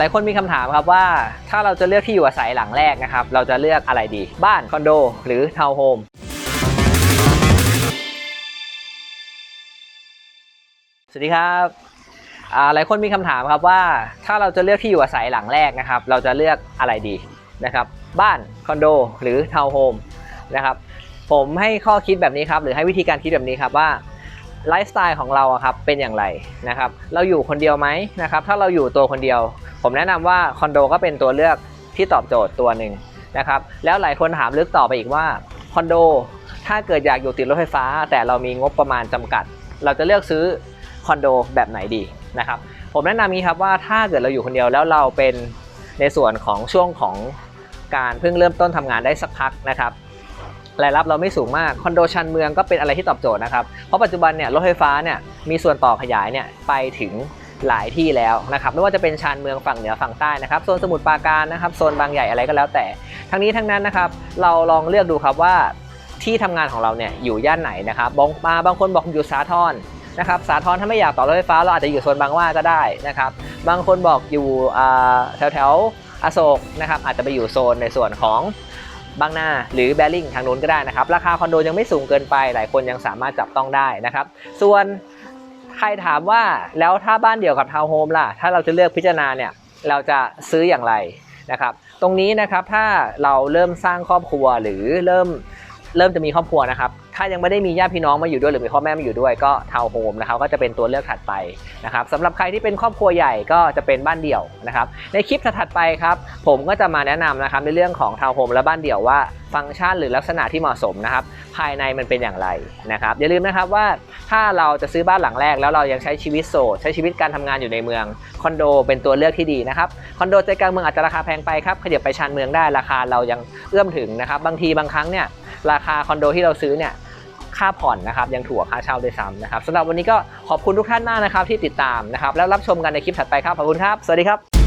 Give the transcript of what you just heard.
หลายคนมีคำถามครับว่าถ้าเราจะเลือกที่อยู่อาศัยหลังแรกนะครับ เราจะเลือกอะไรดี บ้านคอนโด หรือทาวน์โฮมสวัสดีครับหลายคนมีคำถามครับว่าถ้าเราจะเลือกที่อยู่อาศัยหลังแรกนะครับ เราจะเลือกอะไรดีนะครับ บ้านคอนโด หรือทาวน์โฮมนะครับผมให้ข้อคิดแบบนี้ครับ หรือให้วิธีการคิดแบบนี้ครับว่าไลฟ์สไตล์ของเราครับเป็นอย่างไรนะครับ เราอยู่คนเดียวไหมนะครับ ถ้าเราอยู่ตัวคนเดียว ผมแนะนำว่าคอนโดก็เป็นตัวเลือกที่ตอบโจทย์ตัวหนึ่งนะครับแล้วหลายคนถามลึกต่อไปอีกว่าคอนโดถ้าเกิดอยากอยู่ติดรถไฟฟ้า แต่เรามีงบประมาณจำกัด เราจะเลือกซื้อคอนโดแบบไหนดีนะครับผมแนะนำนี้ครับว่าถ้าเกิดเราอยู่คนเดียวแล้วเราเป็นในส่วนของช่วงของการเพิ่งเริ่มต้นทำงานได้สักพักนะครับรายรับเราไม่สูงมากคอนโดชันเมืองก็เป็นอะไรที่ตอบโจทย์นะครับเพราะปัจจุบันเนี่ยรถไฟฟ้าเนี่ยมีส่วนต่อขยายเนี่ยไปถึง หลายที่แล้วนะครับไม่ว่าจะเป็นชานเมืองฝั่งเหนือฝั่งใต้นะครับโซนสมุทรปราการนะครับโซนบางใหญ่อะไรก็แล้วแต่ ทั้งนี้ทั้งนั้นนะครับเราลองเลือกดูครับว่าที่ทำงานของเราเนี่ยอยู่ย่านไหนนะครับบางมาบางคนบอกอยู่สาทรนะครับสาทรถ้าไม่อยากต่อรถไฟฟ้าเราอาจจะอยู่โซนบางว่าก็ได้นะครับบางคนบอกอยู่แถวแถวอโศกนะครับอาจจะไปอยู่โซนในส่วนของบางนาหรือแบริ่งทางนู้นก็ได้นะครับ ราคาคอนโดยังไม่สูงเกินไป หลายคนยังสามารถจับต้องได้นะครับ ส่วน รถามว่าแล้วถ้าบ้านเดี่ยวกับทาวน์โฮมล่ะ ถ้าเราจะเลือกพิจารณาเนี่ยเราจะซื้ออย่างไรนะครับ ตรงนี้นะครับถ้าเราเริ่มสร้างครอบครัวหรือเริ่มเริ่มจะมีครอบครัวนะครับ ถ้ายังไม่ได้มีญาติพี่น้องมาอยู่ด้วยหรือมีพ่อแม่มาอยู่ด้วยก็ทาวน์โฮมนะครับก็จะเป็นตัวเลือกถัดไปนะครับสำหรับใครที่เป็นครอบครัวใหญ่ก็จะเป็นบ้านเดี่ยวนะครับ ในคลิปถัดไปครับผมก็จะมาแนะนำนะครับในเรื่องของทาวน์โฮมและบ้านเดี่ยวว่า ฟังก์ชันหรือลักษณะที่เหมาะสมนะครับภายในมันเป็นอย่างไรนะครับอย่าลืมนะครับว่า ถ้าเราจะซื้อบ้านหลังแรกแล้วเรายังใช้ชีวิตโสดใช้ชีวิตการทำงานอยู่ในเมืองคอนโดเป็นตัวเลือกที่ดีนะครับคอนโดใจกลางเมืองอาจจะราคาแพงไปครับขยับไปชานเมืองได้ราคาเรายังเอื้อมถึงนะครับบางทีบางครั้งเนี่ยราคาคอนโดที่เราซื้อเนี่ยค่าผ่อนนะครับยังถูกกว่าค่าเช่าด้วยซ้ำนะครับสำหรับวันนี้ก็ขอบคุณทุกท่านมากนะครับที่ติดตามนะครับแล้วรับชมกันในคลิปถัดไปครับขอบคุณครับ สวัสดีครับ